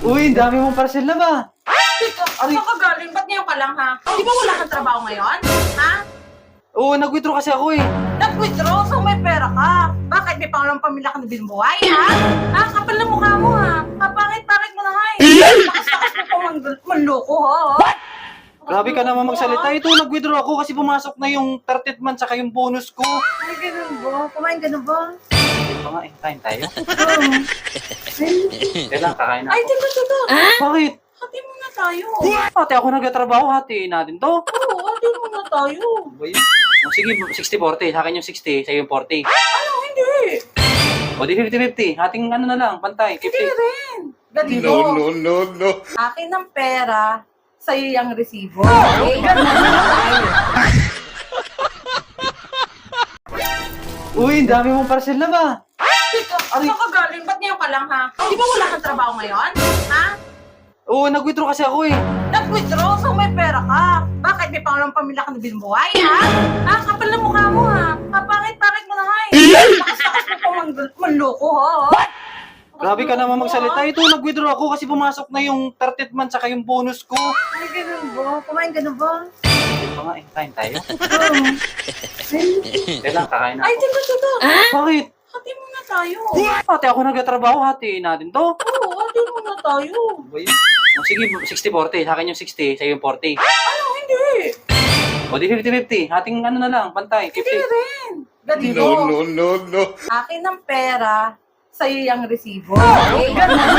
Uy, ang dami mong parcel na ba? Aray. saan ka galing? Ba't ngayon ka lang ha? Di ba wala kang trabaho ngayon? Ha? Oo, nag-withdraw kasi ako eh. Nag-withdraw, so may pera ka. Bakit may pangalang pamilya ka na binubuhay, ha? Ha? Kapal na mukha mo, ha? Kapangit-pangit mo na, ha? Lakas-lakas mo pa mang- manloko, ha? Grabe ka naman magsalita. Ito, nag-withdraw ako kasi pumasok na yung 30th month saka yung bonus ko. Ay, ganun ba? Kumain ka na ba? Ito nga eh, kain tayo. Kailan kakain na Ay, ako. teka, teka. Bakit? Hati muna tayo. Ate, ako nagtatrabaho, hati natin to. Oo, hati muna tayo. Ba yun? O, sige, 60-40. Sa akin yung 60, sa'yo yung 40. Ano, hindi. O di 50-50. Hating ano na lang, pantay. Hindi 50. rin. Ganito. No, no, no, no. Akin ang pera, sa'yo yung resibo. Eh, ganun. Uy, ang dami mong parcel na ba? Teka, saan ka galing? Ba't ngayon ka lang, ha? Di ba wala kang trabaho ngayon? Ha? Oo, nag-withdraw kasi ako eh. Nag-withdraw, so may pera ka. Bakit may pangalang pamilya ka na binubuhay, ha? Ha? Kapal na mukha mo, ha? Kapangit-pangit mo na, ha? Lakas-lakas mo pa mang- manloko, ha? Grabe ka naman magsalita. Ito, nag-withdraw ako kasi pumasok na yung 30th month saka yung bonus ko. Ay, ganun ba? Kumain ka na ba? Ito nga eh, kain tayo. Kailan kakain na Ay, ako. teka, teka. Bakit? Hati muna tayo. Ate, ako nagtatrabaho, hati natin to. Oo, hati muna tayo. Ba yun? O, sige, 60-40. Sa akin yung 60, sa'yo yung 40. Ano, hindi. O di 50-50. Hating ano na lang, pantay. Hindi 50. rin. Ganito. No, no, no, no. Akin ang pera, sa'yo yung resibo. Eh, ganun.